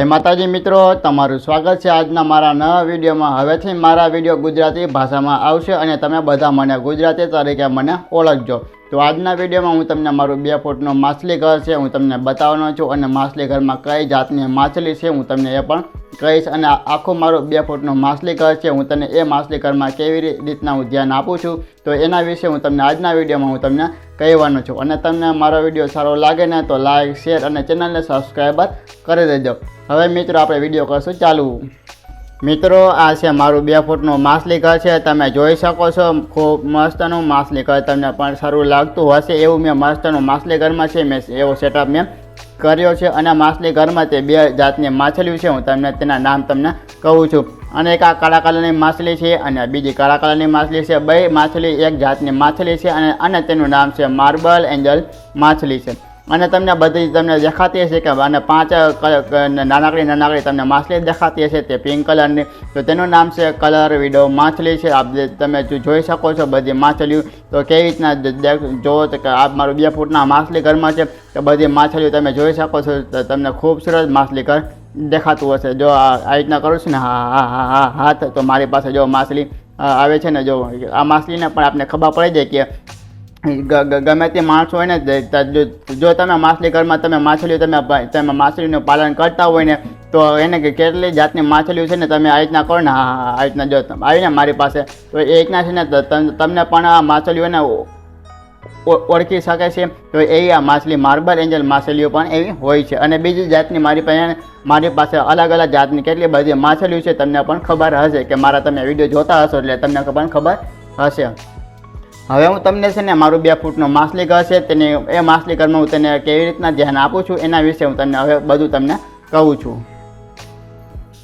જય માતાજી મિત્રો, તમારું સ્વાગત છે આજના મારા નવા વિડીયોમાં. હવેથી મારા વીડિયો ગુજરાતી ભાષામાં આવશે અને તમે બધા મને ગુજરાતી તરીકે મને ઓળખજો. તો આજના વિડીયોમાં હું તમને મારું બે ફૂટનું માછલી ઘર છે, હું તમને બતાવવાનો છું અને માછલી ઘરમાં કઈ જાતની માછલી છે હું તમને એ પણ કહીશ. અને આખું મારું બે ફૂટનું માછલી ઘર છે, હું તમને એ માછલી ઘરમાં કેવી રીતના હું ધ્યાન આપું છું. તો એના વિશે હું તમને આજના વિડીયોમાં હું તમને કહેવાનો છું. અને તમને મારો વીડિયો સારો લાગે ને તો લાઇક શેર અને ચેનલને સબસ્ક્રાઈબર કરી દેજો. હવે મિત્રો, આપણે વીડિયો કરશું ચાલુ. મિત્રો, આ છે મારું બે ફૂટનું માછલી ઘર છે. તમે જોઈ શકો છો, ખૂબ મસ્તનું માછલી ઘર તમને પણ સારું લાગતું હશે એવું મેં મસ્તનું માછલી ઘરમાં છે. મેં એવો સેટઅપ મેં કર્યો છે અને માછલી ઘરમાં તે બે જાતની માછલીઓ છે. હું તમને તેના નામ તમને કહું છું. અને એક આ કાળા કલરની માછલી છે અને બીજી કાળા કલરની માછલી છે. બે માછલી એક જાતની માછલી છે અને અને તેનું નામ છે માર્બલ એન્જલ માછલી છે. અને તમને બધી તમને દેખાતી હશે કે અને પાંચ નાનકડી નાનકડી તમને માછલી દેખાતી હશે, તે પિંક કલરની. તો તેનું નામ છે કલર વિડો માછલી છે. આપ તમે જોઈ શકો છો બધી માછલીઓ. તો કેવી રીતના જોવો તો કે આ મારું બે ફૂટના માછલી ઘરમાં છે. તો બધી માછલીઓ તમે જોઈ શકો છો, તો તમને ખૂબસૂરત માછલી ઘર દેખાતું હશે. જો આ રીતના કરું છું ને, હા હા હા હા, હાથ, તો મારી પાસે જો માછલી આવે છે ને, જો આ માછલીને પણ આપણે ખબર પડી જાય કે ગમે તે માણસો હોય ને જો- તમે માછલી ઘરમાં તમે માછલીઓ તમે તમે માછલીનું પાલન કરતા હોય ને, તો એને કેટલી જાતની માછલીઓ છે ને તમે આ રીતના કરો ને, હા આ રીતના જો આવીને મારી પાસે. તો એ રીતના છે ને તમને પણ આ માછલીઓને ઓળખી શકે છે. તો એ આ માછલી માર્બલ એન્જલ માછલીઓ પણ એવી હોય છે. અને બીજી જાતની મારી પાસે મારી પાસે અલગ અલગ જાતની કેટલી બધી માછલીઓ છે, તમને પણ ખબર હશે કે મારા તમે વીડિયો જોતા હશો એટલે તમને પણ ખબર હશે. હવે હું તમને છે ને મારું બે ફૂટનું માછલી ઘર છે તેની એ માછલી ઘરમાં હું તેને કેવી રીતના ધ્યાન આપું છું એના વિશે હું તમને હવે બધું તમને કહું છું.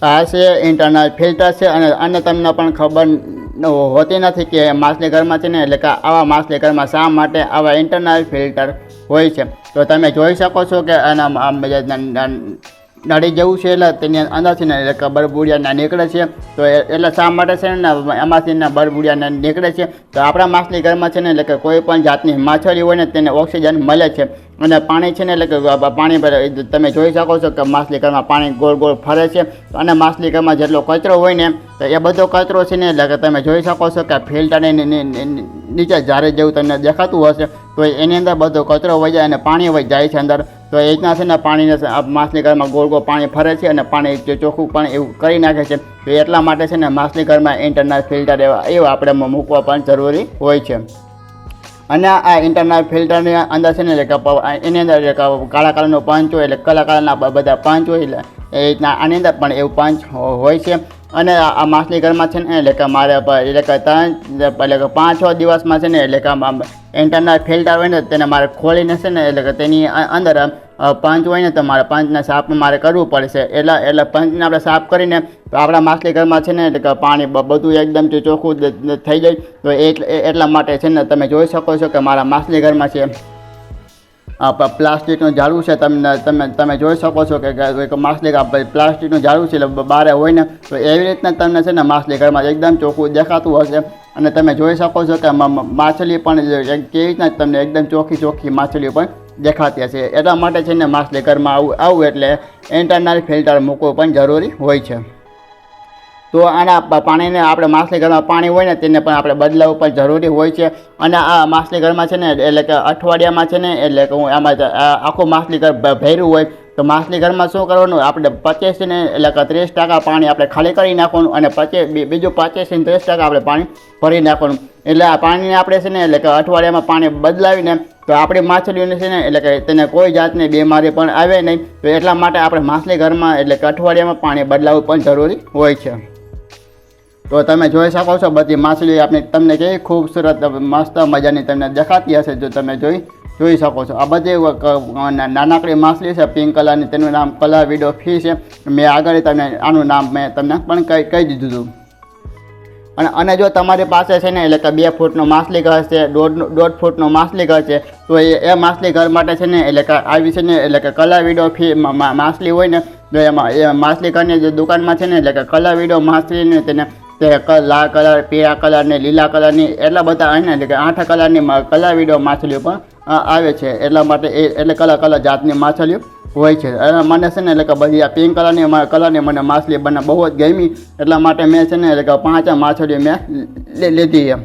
આ છે ઇન્ટરનલ ફિલ્ટર છે અને અને તમને પણ ખબર હોતી નથી કે માછલી ઘરમાં છે ને એટલે કે આવા માછલી ઘરમાં શા માટે આવા ઇન્ટરનલ ફિલ્ટર હોય છે. તો તમે જોઈ શકો છો કે આના આમ બધા ન- ન- નળી જેવું છે એટલે તેની અંદરથી એટલે કે બરબુડિયાના નીકળે છે. તો એટલે શા માટે છે ને એમાંથી ને બરબુડિયાના નીકળે છે? તો આપણા માછલી ઘરમાં છે ને એટલે કે કોઈ પણ જાતની માછલી હોય ને તેને ઓક્સિજન મળે છે. અને પાણી છે ને એટલે કે પાણી તમે જોઈ શકો છો કે માછલી ઘરમાં પાણી ગોળ ગોળ ફરે છે. અને માછલી ઘરમાં જેટલો કચરો હોય ને, તો એ બધો કચરો છે ને એટલે કે તમે જોઈ શકો છો કે ફિલ્ટરની નીચે જ્યારે જેવું તમને દેખાતું હશે. તો એની અંદર બધો કચરો વહી જાય અને પાણી વહી જાય છે અંદર. તો એ રીતના છે ને પાણીને માછલી ઘરમાં ગોળ ગોળ પાણી ફરે છે અને પાણી ચોખ્ખું પણ એવું કરી નાખે છે. તો એટલા માટે છે ને માછલી ઘરમાં ઇન્ટરનલ ફિલ્ટર એવા એવા આપણે મૂકવા પણ જરૂરી હોય છે. અને આ ઇન્ટરનલ ફિલ્ટરની અંદર છે ને એની અંદર કાળા કલરનો પંચ હોય એટલે કાળા કલરના બધા પંચ હોય એટલે એ રીતના આની અંદર પણ એવું પંચ હોય છે. અને આ માસની ઘરમાં છે ને, એટલે કે મારે એટલે કે ત્રણ એટલે કે પાંચ છ દિવસમાં છે ને, એટલે કે ઇન્ટરનલ ફિલ્ટર હોય ને, તેને મારે ખોલીને છે ને, એટલે કે તેની અંદર પંચ હોય ને, તો મારે પંચને સાફ મારે કરવું પડશે. એટલે એટલે પંચને આપણે સાફ કરીને આપણા માછલી ઘરમાં છે ને, એટલે કે પાણી બધું એકદમ ચોખ્ખું થઈ જાય તો એટલે માટે છે ને, તમે જોઈ શકો છો કે મારા માછલી ઘરમાં છે પ્લાસ્ટિકનું ઝાડું છે. તમને, તમે તમે જોઈ શકો છો કે માછલી પ્લાસ્ટિકનું ઝાડું છે, એટલે બારે હોય ને, તો એવી રીતના તમને છે ને માછલી ઘરમાં એકદમ ચોખ્ખું દેખાતું હશે. અને તમે જોઈ શકો છો કે માછલી પણ કેવી રીતના તમને એકદમ ચોખ્ખી ચોખ્ખી માછલીઓ પણ દેખાતી હશે. એટલા માટે છે ને માછલી ઘરમાં આવું આવું એટલે ઇન્ટરનલ ફિલ્ટર મૂકવું પણ જરૂરી હોય છે. તો આના પાણીને આપણે માછલી ઘરમાં પાણી હોય ને તેને પણ આપણે બદલાવવું પણ જરૂરી હોય છે. અને આ માછલી ઘરમાં છે ને, એટલે કે અઠવાડિયામાં છે ને, એટલે કે હું આમાં આખું માછલી ઘર ભર્યું હોય, તો માછલી ઘરમાં શું કરવાનું? આપણે પચીસને એટલે કે ત્રીસ ટકા પાણી આપણે ખાલી કરી નાખવાનું અને પચીસ બીજું પચીસ ને ત્રીસ ટકા આપણે પાણી ભરી નાખવાનું. એટલે આ પાણીને આપણે છે ને, એટલે કે અઠવાડિયામાં પાણી બદલાવીને, તો આપણી માછલીઓને છે ને, એટલે કે તેને કોઈ જાતની બીમારી પણ આવે નહીં. તો એટલા માટે આપણે માછલી ઘરમાં, એટલે કે અઠવાડિયામાં પાણી બદલાવવું પણ જરૂરી હોય છે. તો તમે જોઈ શકો છો બધી માછલી આપણી તમને કેવી ખૂબસૂરત, મસ્ત મજાની તમને દેખાતી હશે જો તમે જોઈ જોઈ શકો છો. આ બધી નાનકડી માછલી છે, પિંક કલરની, તેનું નામ કલર વિડો ફી છે. મેં આગળ તમને આનું નામ મેં તમને પણ કહી કહી દીધું હતું. અને અને જો તમારી પાસે છે ને, એટલે કે બે ફૂટનો માછલી ઘર છે, દોઢ દોઢ ફૂટનો માછલી ઘર છે, તો એ એ માછલી ઘર માટે છે ને, એટલે કે આવી છે ને, એટલે કે કલર વિડો ફી માછલી હોય ને, તો એમાં એ માછલી ઘરની જે દુકાનમાં છે ને, એટલે કે કલર વિડો માછલીને તેને તે લાલ કલર, પીળા કલરની, લીલા કલરની, એટલા બધા હોય ને એટલે કે આઠ કલરની કલર વીડિયો માછલીઓ પણ આવે છે. એટલા માટે એ, એટલે કલર કલર જાતની માછલીઓ હોય છે. અને મને છે ને એટલે કે બધી આ પિંક કલરની કલરની મને માછલી બને બહુ જ ગમી. એટલા માટે મેં છે ને એટલે કે પાંચ માછલીઓ મેં લીધી એમ.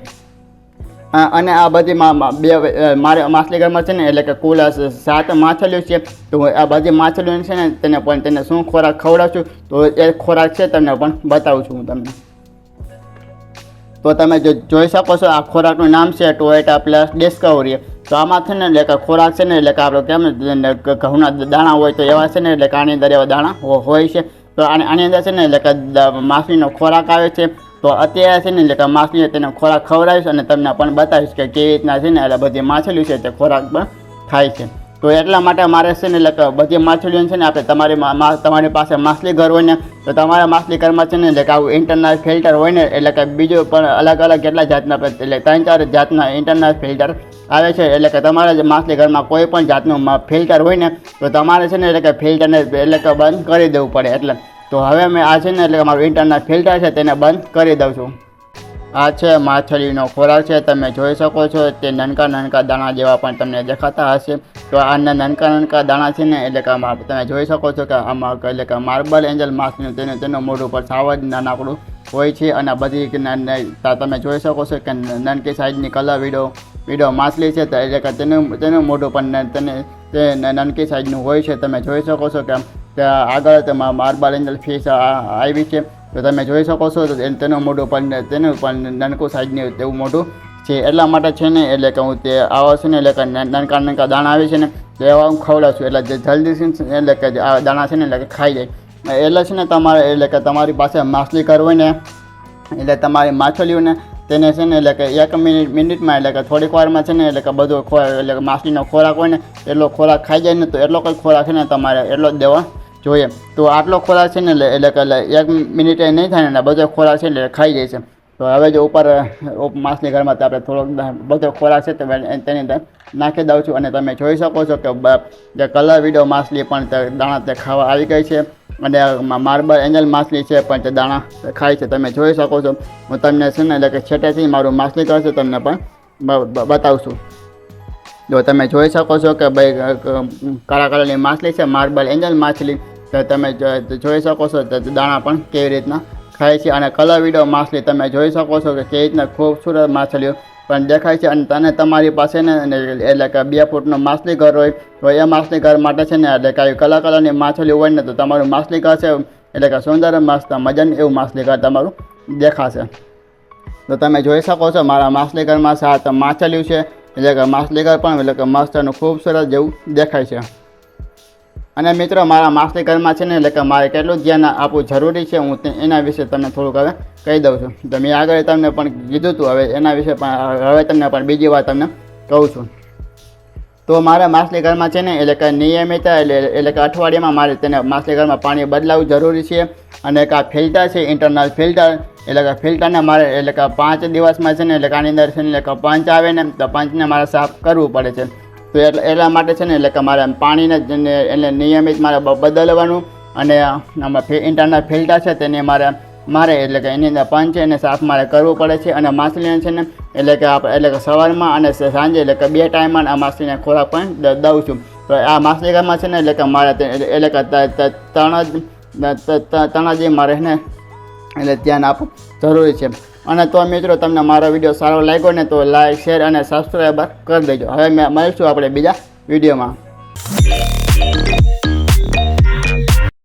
અને આ બધી બે મારે માછલી ઘરમાં છે ને એટલે કે કુલ સાત માછલીઓ છે. તો આ બધી માછલીઓ છે ને તેને પણ તેને શું ખોરાક ખવડાવશું તો એ ખોરાક છે તમને પણ બતાવું છું હું તમને. તો તમે જો જોઈ શકો છો, આ ખોરાકનું નામ છે ટોયેટા પ્લસ ડિસ્કવરી. તો આમાં છે ને, એટલે કે ખોરાક છે ને, એટલે કે આપણે કેમ ઘઉંના દાણા હોય તો એવા છે ને, એટલે કે આની અંદર એવા દાણા હોય છે. તો આની આની અંદર છે ને, એટલે કે માછલીનો ખોરાક આવે છે. તો અત્યારે છે ને, એટલે કે માછલીને તેને ખોરાક ખવડાવીશ અને તમને પણ બતાવીશ કે કેવી રીતના છે ને, એટલે બધી માછલી છે તે ખોરાક પણ ખાય છે. તો એટલા માટે મારે છે ને, એટલે બધી માછલીઓ છે ને, આપણે તમારી તમારી પાસે માછલી ઘર હોય ને, તો તમારા માછલી ઘરમાં છે ને, એટલે કે આવું ઇન્ટરનલ ફિલ્ટર હોય ને, એટલે કે બીજું પણ અલગ અલગ કેટલા જાતના એટલે ત્રણ ચાર જાતના ઇન્ટરનલ ફિલ્ટર આવે છે, એટલે કે તમારા જે માછલી ઘરમાં કોઈ પણ જાતનું ફિલ્ટર હોય ને, તો તમારે છે ને, એટલે કે ફિલ્ટરને એટલે કે બંધ કરી દેવું પડે, એટલે તો હવે મેં આ છે ને, એટલે મારું ઇન્ટરનલ ફિલ્ટર છે, તેને બંધ કરી દઉં છું. આ છે માછલીનો ખોરાક છે, તમે જોઈ શકો છો તે નાનકા નાનકા દાણા જેવા પણ તમને દેખાતા હશે. તો આના નાનકા નાનકા દાણા છે ને, એટલે કે તમે જોઈ શકો છો કે આમાં એટલે કે માર્બલ એન્જલ માછલીનું તેનું તેનું મોઢું પર સાવ જ નાનકડું હોય છે અને બધી તમે જોઈ શકો છો કે નાનકી સાઈઝની કલર વિડો વિડો માછલી છે, તો એટલે કે તેનું તેનું મોઢું પણ તેને, તે નાનકી સાઈઝનું હોય છે. તમે જોઈ શકો છો કે આગળ તેમાં માર્બલ એન્જલ ફિશ આવી છે. તો તમે જોઈ શકો છો તો તેનો મોઢું પણ તેનું પણ નાનકું સાઈઝનું તેવું મોઢું છે એટલા માટે છે ને, એટલે કે હું તે આવા છે ને, એટલે કે નાનકા નાનકા દાણા આવે છે ને, તો એવા હું ખવડાવું છું. એટલે જે જલ્દી છે એટલે કે આ દાણા છે ને, એટલે કે ખાઈ જાય એટલે છે ને તમારે, એટલે કે તમારી પાસે માછલી કરવી ને, એટલે તમારી માછલીઓને તેને છે ને, એટલે કે એક મિનિટ, મિનિટમાં, એટલે કે થોડીક વારમાં છે ને, એટલે કે બધો ખોરાક એટલે કે માછલીનો ખોરાક હોય ને, એટલો ખોરાક ખાઈ જાય ને, તો એટલો કંઈ ખોરાક છે ને તમારે એટલો જ દેવા. જોઈએ. તો આટલો ખોરાક છે ને, એટલે કે એક મિનિટે નહીં થાય ને બધો ખોરાક છે એટલે ખાઈ જાય છે. તો હવે જો ઉપર માસની ઘરમાં તો આપણે થોડોક બધો ખોરાક છે તો તેની અંદર નાખી દઉં છું. અને તમે જોઈ શકો છો કે જે કલર વિડો માછલી પણ તે દાણા તે ખાવા આવી ગઈ છે. અને માર્બલ એન્જલ માછલી છે પણ તે દાણા ખાય છે. તમે જોઈ શકો છો. હું તમને છે ને, એટલે કે છેટેથી મારું માછલી કરશે તમને પણ બતાવશું. જો તમે જોઈ શકો છો કે ભાઈ કાળા કલરની માછલી છે, માર્બલ એન્જલ માછલી. તમે જોઈ શકો છો દાણા પણ કેવી રીતના ખાય છે અને કલર વિડો માછલી તમે જોઈ શકો છો કે કેવી રીતના ખૂબસૂરત માછલીઓ પણ દેખાય છે અને તને તમારી પાસે ને એટલે કે બે ફૂટનું માછલી ઘર હોય, તો એ માછલી ઘર માટે છે ને એટલે કે કલા કલર કલરની માછલી હોય ને તો તમારું માછલી ઘર છે એટલે કે સુંદર મસ્ત મજાનું એવું માછલી ઘર તમારું દેખાશે. તો તમે જોઈ શકો છો મારા માછલી ઘરમાં સાત માછલીઓ છે. એટલે કે માછલી ઘર પણ એટલે કે મસ્ત અને ખૂબસૂરત જેવું દેખાય છે. અને મિત્રો, મારા માછલી ઘરમાં છે ને, એટલે કે મારે કેટલું ધ્યાન આપવું જરૂરી છે, હું એના વિશે તમને થોડુંક હવે કહી દઉં છું. તો મેં આગળ તમને પણ કીધું હતું હવે એના વિશે પણ, હવે તમને પણ બીજી વાર તમને કહું છું. તો મારા માછલી ઘરમાં છે ને, એટલે કે નિયમિત, એટલે એટલે કે અઠવાડિયામાં મારે તેને માછલી ઘરમાં પાણી બદલાવવું જરૂરી છે. અને એક આ ફિલ્ટર છે ઇન્ટરનલ ફિલ્ટર એટલે કે ફિલ્ટરને મારે, એટલે કે પાંચ દિવસમાં છે ને, એટલે કે આની અંદર છે ને, એટલે કે પંચ આવે ને, તો પંચને મારે સાફ કરવું પડે છે. તો એટલે એટલા માટે છે ને એટલે કે મારે પાણીને એટલે નિયમિત મારે બદલવાનું અને ઇન્ટરનલ ફિલ્ટર છે તેને મારે મારે એટલે કે એની અંદર પંચ એને સાફ મારે કરવું પડે છે અને માછલીને છે ને એટલે કે આપણે એટલે કે સવારમાં અને સાંજે એટલે કે બે ટાઈમમાં આ માછલીને ખોરાક પણ દઉં છું. તો આ માછલી ઘરમાં છે ને એટલે કે મારે એટલે કે ત્રણ જ ત્રણ જે મારે ને એટલે ધ્યાન આપવું જરૂરી છે. અને તો મિત્રો, તમને મારો વીડિયો સારો લાગ્યો ને તો લાઈક શેર અને સબસ્ક્રાઈબર કરી દેજો. હવે મેં મળીશું આપણે બીજા વિડીયોમાં.